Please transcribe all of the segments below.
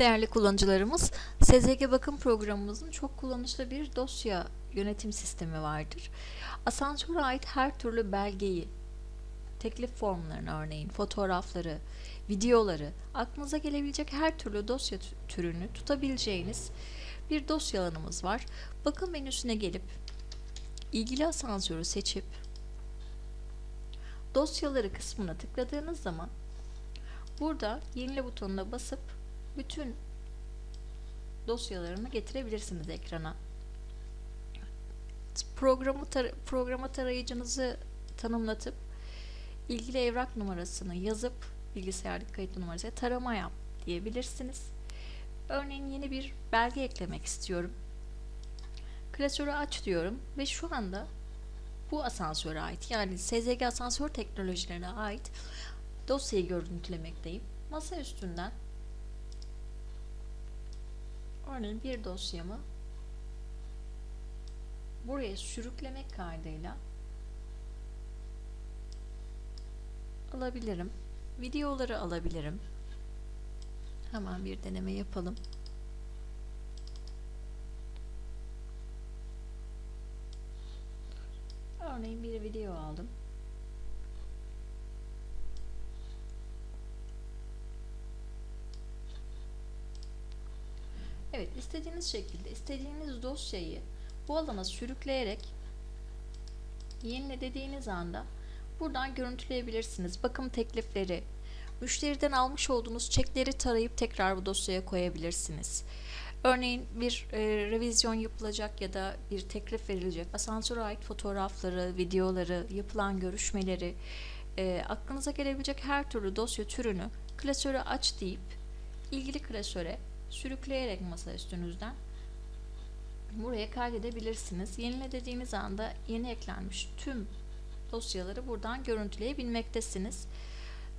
Değerli kullanıcılarımız, SZG bakım programımızın çok kullanışlı bir dosya yönetim sistemi vardır. Asansöre ait her türlü belgeyi, teklif formlarını örneğin, fotoğrafları, videoları, aklınıza gelebilecek her türlü dosya tü- türünü tutabileceğiniz bir dosya alanımız var. Bakım menüsüne gelip ilgili asansörü seçip dosyaları kısmına tıkladığınız zaman burada yenile butonuna basıp bütün dosyalarını getirebilirsiniz ekrana. Programı tar- programa tarayıcınızı tanımlatıp ilgili evrak numarasını yazıp bilgisayardaki kayıt numarasıyla tarama yap diyebilirsiniz. Örneğin yeni bir belge eklemek istiyorum. Klasörü aç diyorum ve şu anda bu asansöre ait yani SZG asansör teknolojilerine ait dosyayı görüntülemekteyim. Masa üstünden örneğin bir dosyamı buraya sürüklemek kaydıyla alabilirim. Videoları alabilirim. Hemen bir deneme yapalım. Örneğin bir video aldım. Evet, istediğiniz şekilde istediğiniz dosyayı bu alana sürükleyerek yenile dediğiniz anda buradan görüntüleyebilirsiniz. Bakım teklifleri, müşteriden almış olduğunuz çekleri tarayıp tekrar bu dosyaya koyabilirsiniz. Örneğin bir e, revizyon yapılacak ya da bir teklif verilecek. Asansöre ait fotoğrafları, videoları, yapılan görüşmeleri, e, aklınıza gelebilecek her türlü dosya türünü klasörü aç deyip ilgili klasöre sürükleyerek masa üstünüzden buraya kaydedebilirsiniz. Yenile dediğiniz anda yeni eklenmiş tüm dosyaları buradan görüntüleyebilmektesiniz.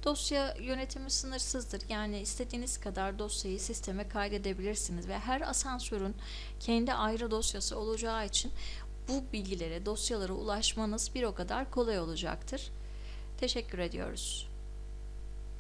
Dosya yönetimi sınırsızdır. Yani istediğiniz kadar dosyayı sisteme kaydedebilirsiniz ve her asansörün kendi ayrı dosyası olacağı için bu bilgilere, dosyalara ulaşmanız bir o kadar kolay olacaktır. Teşekkür ediyoruz.